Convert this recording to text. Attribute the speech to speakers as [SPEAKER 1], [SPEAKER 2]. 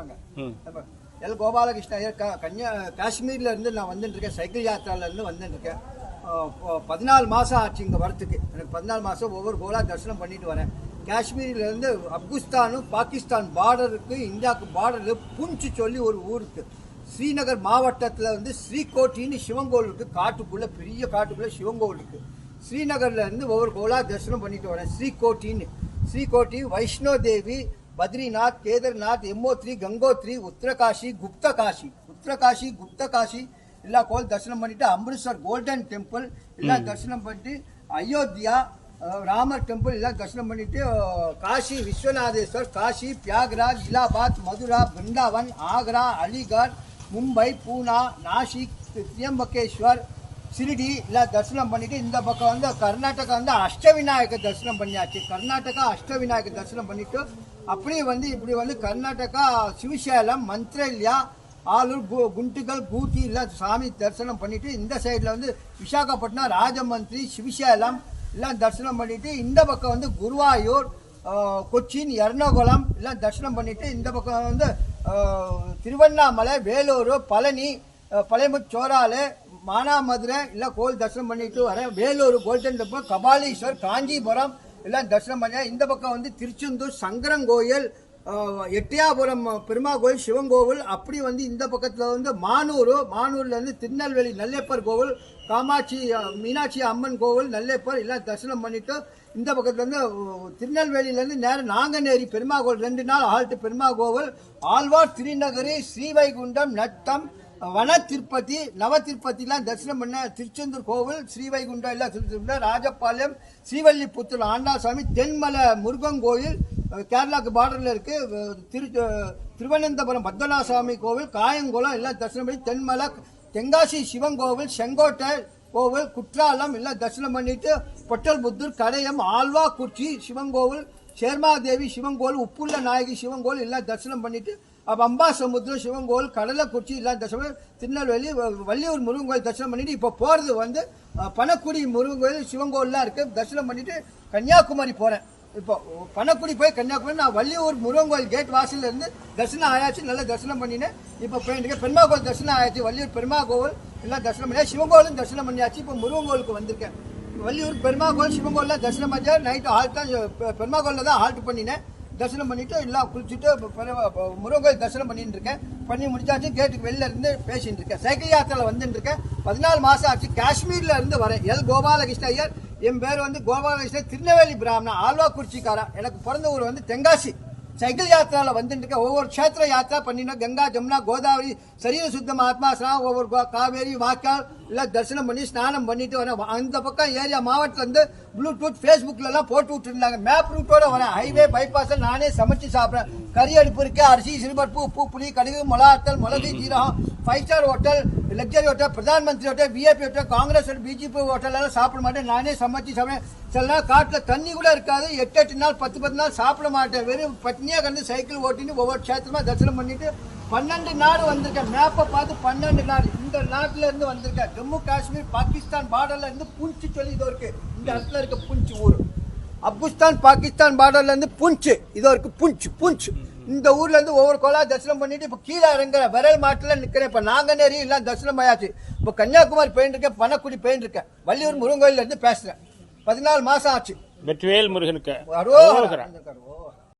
[SPEAKER 1] இருக்காங்க. எல் கோபாலகிருஷ்ண ஐயர் க- கன்னியா காஷ்மீர்ல இருந்து நான் வந்துட்டு இருக்கேன் சைக்கிள் யாத்திரால இருந்து வந்துட்டு இருக்கேன் பதினாலு மாசம் ஆச்சு இங்க வரத்துக்கு எனக்கு பதினாலு மாசம் ஒவ்வொரு கோலா தரிசனம் பண்ணிட்டு வரேன். காஷ்மீர்ல இருந்து ஆப்கானிஸ்தானும் பாகிஸ்தான் பார்டருக்கு இந்தியாவுக்கு பார்டர் புஞ்சு சொல்லி ஒரு ஊருக்கு. ஸ்ரீநகர் மாவட்டத்தில் வந்து ஸ்ரீகோட்டின்னு சிவன் கோவில் இருக்கு காட்டுக்குள்ள பெரிய காட்டுக்குள்ள சிவன் கோவில் இருக்கு ஸ்ரீநகர்ல இருந்து ஒவ்வொரு கோலா தரிசனம் பண்ணிட்டு வரேன். ஸ்ரீகோட்டின்னு. ஸ்ரீகோட்டி வைஷ்ணோ தேவி பத்ரிநாத் கேதார்நாத் எம்மோத்ரி கங்கோத்ரி உத்தரகாஷி குப்த காஷி உத்தரகாஷி குப்த காஷி எல்லா கோவில் தரிசனம் பண்ணிட்டு அம்ரித்சர் கோல்டன் டெம்பிள் எல்லாம் தரிசனம் பண்ணிட்டு அயோத்தியா ராமர் டெம்பிள் எல்லாம் தரிசனம் பண்ணிட்டு காஷி விஸ்வநாதேஸ்வர் காஷி பியாக்ராஜ் இலாபாத் மதுரா பிருந்தாவன் ஆக்ரா அலிகர் மும்பை பூனா நாசிக் திரியம்பகேஸ்வர் சிரிடி இல்லை தரிசனம் பண்ணிட்டு இந்த பக்கம் வந்து கர்நாடகா வந்து அஷ்டவிநாயகர் தரிசனம் பண்ணியாச்சு. கர்நாடகா அஷ்டவிநாயகர் தரிசனம் பண்ணிட்டு அப்படியே வந்து இப்படி வந்து கர்நாடகா சிவசேலம் மந்த்ரல்யா ஆலூர் கு குண்டுகள் கூத்தி எல்லாம் சாமி தரிசனம் பண்ணிட்டு இந்த சைடில் வந்து விசாகப்பட்டினம் ராஜமந்திரி சிவசேலம் எல்லாம் தரிசனம் பண்ணிட்டு இந்த பக்கம் வந்து குருவாயூர் கொச்சின் எர்ணாகுளம் எல்லாம் தரிசனம் பண்ணிட்டு இந்த பக்கம் வந்து திருவண்ணாமலை வேலூர் பழனி பழையமுச்சோராலு மானாமதுரை இல்லை கோவில் தரிசனம் பண்ணிட்டு வரேன் வேலூர் கோல்டன் டெம்பிள் கபாலீஸ்வர் காஞ்சிபுரம் எல்லாம் தரிசனம் பண்ணேன் இந்த பக்கம் வந்து திருச்செந்தூர் சங்கரங்கோயில் எட்டியாபுரம் பெருமா கோயில் சிவன் கோவில். அப்படி வந்து இந்த பக்கத்தில் வந்து மானூர் மானூர்லேருந்து திருநெல்வேலி நல்லேப்பர் கோவில் காமாட்சி மீனாட்சி அம்மன் கோவில் நல்லேப்பர் எல்லாம் தரிசனம் பண்ணிட்டு இந்த பக்கத்துலேருந்து திருநெல்வேலியிலேருந்து நேரம் நாங்கநேரி பெருமா கோவில் ரெண்டு நாள் ஆழ்த்து பெருமா கோவில். ஆழ்வார் திருநகரி ஸ்ரீவைகுண்டம் நத்தம் வன திருப்பதி நவ திருப்பதிலாம் தரிசனம் பண்ண திருச்செந்தூர் கோவில் ஸ்ரீவைகுண்டம் எல்லாம் திருச்செந்தூர் ராஜபாளையம் ஸ்ரீவல்லிபுத்தூர் ஆண்டாசாமி தென்மலை முருகன் கோயில் கேரளாக்கு பார்டர்ல இருக்கு. திரு திருவனந்தபுரம் பத்மநாசாமி கோவில் காயங்குளம் எல்லாம் தரிசனம் பண்ணி தென்மலை தென்காசி சிவன் கோவில் செங்கோட்டை கோவில் குற்றாலம் எல்லாம் தரிசனம் பண்ணிட்டு பொட்டல் புத்தூர் கடையம் ஆழ்வாக்குறிச்சி சிவன் கோவில் சேர்மாதேவி சிவன் கோவில் உப்புள்ள நாயகி சிவன் கோவில் எல்லாம் தரிசனம் பண்ணிட்டு அப்ப அம்பாசமுத்திரம் சிவன் கோவில் கடலைக்குறிச்சி எல்லாம் தரிசனம் திருநெல்வேலி வள்ளியூர் முருகன் கோயில் தரிசனம் பண்ணிட்டு இப்போ போறது வந்து பணக்குடி முருகன் கோயில் சிவன் கோவில்லாம் இருக்கு. தரிசனம் பண்ணிட்டு கன்னியாகுமரி போறேன். இப்போ பணக்குடி போய் கன்னியாகுமரி நான் வள்ளியூர் முருகன் கோயில் கேட் வாசல்ல இருந்து தரிசனம் ஆயாச்சு நல்லா தரிசனம் பண்ணினேன். இப்போ போயிட்டு பெருமா கோவில் தரிசனம் ஆயாச்சு வள்ளியூர் பெருமா கோவில் எல்லாம் தரிசனம் பண்ணியா சிவன் கோவிலும் தரிசனம் பண்ணியாச்சு இப்போ முருகன் கோவிலுக்கு வந்திருக்கேன். வள்ளியூர் பெருமா கோவில் சிவன் கோவிலில் தரிசனம் பண்ணியா நைட்டு ஹால்ட் தான் பெருமா கோயிலில் தான் ஹால்ட் பண்ணினேன். தரிசனம் பண்ணிட்டு எல்லாம் குளிச்சுட்டு முருகன் தரிசனம் பண்ணிட்டு இருக்கேன். பண்ணி முடிச்சாச்சு கேட்டுக்கு வெளில இருந்து பேசிட்டு இருக்கேன். சைக்கிள் யாத்திரையில் வந்துட்டு இருக்கேன். பதினாலு மாசம் ஆச்சு காஷ்மீர்ல இருந்து வரேன். எல். கோபாலகிருஷ்ண ஐயர். என் பேர் வந்து கோபாலகிருஷ்ணன் திருநெல்வேலி பிராமணன் ஆழ்வாக்குறிச்சிக்காரன் எனக்கு பிறந்த ஊர் வந்து தென்காசி. சைக்கிள் யாத்திரால வந்துட்டு இருக்க ஒவ்வொரு கஷேத்திர யாத்திரா பண்ணினா கங்கா ஜமுனா கோதாவரி சரீர சுத்த ஆத்மா ஸ்நானம் ஒவ்வொரு காவேரி வாய்க்கால் எல்லாம் தரிசனம் பண்ணி ஸ்நானம் பண்ணிட்டு வரேன் அந்த பக்கம் ஏரியா மாவட்டத்துல இருந்து ப்ளூடூத் ஃபேஸ்புக்ல எல்லாம் போட்டு விட்டுருந்தாங்க. மேப் ரூட்டோட வரேன். ஹைவே பைபாஸ் நானே சமைச்சு சாப்பிட்றேன். கறி அடுப்பு இருக்கு அரிசி சிறுபருப்பு உப்பு புளி கடுகு மொளாத்தல் மிளகு ஜீரகம் five star hotel luxury hotel Pradhan Mantri hotel BAP hotel Congress BJP hotel சாப்பிட மாட்டேன். நானே சமைச்சு சாப்பிடுவேன். சில நாள் காட்டில் தண்ணி கூட இருக்காது. எட்டு எட்டு நாள் பத்து பத்து நாள் சாப்பிட மாட்டேன். வெறும் பட்னியாக கண்டு சைக்கிள் ஓட்டின்னு ஒவ்வொரு க்ஷேத்திரமா தரிசனம் பண்ணிட்டு பன்னெண்டு நாடு வந்திருக்கேன். மேப்பை பார்த்து பன்னெண்டு நாடு. இந்த நாட்டுல இருந்து வந்திருக்கேன். ஜம்மு காஷ்மீர் பாகிஸ்தான் பார்டர்ல இருந்து புஞ்ச் சொல்லி இதோ இருக்கு. இந்த இடத்துல இருக்க புஞ்சி ஊர் ஆப்கானிஸ்தான் பாகிஸ்தான் பார்டர்ல இருந்து புஞ்ச் இதோ இருக்கு புஞ்ச் புஞ்ச் இந்த ஊர்ல இருந்து ஒவ்வொரு கோலா தரிசனம் பண்ணிட்டு இப்ப கீழே இறங்குற விரல் மாட்டுல நிக்கிறேன். இப்ப நாங்கநேரி எல்லாம் தரிசனம் ஆயாச்சு. இப்ப கன்னியாகுமரி பனக்குடி போயிட்டு இருக்கேன். வள்ளியூர் இருந்து பேசுறேன். பதினாலு மாசம் ஆச்சு.
[SPEAKER 2] வெற்றிவேல் முருகனுக்கு.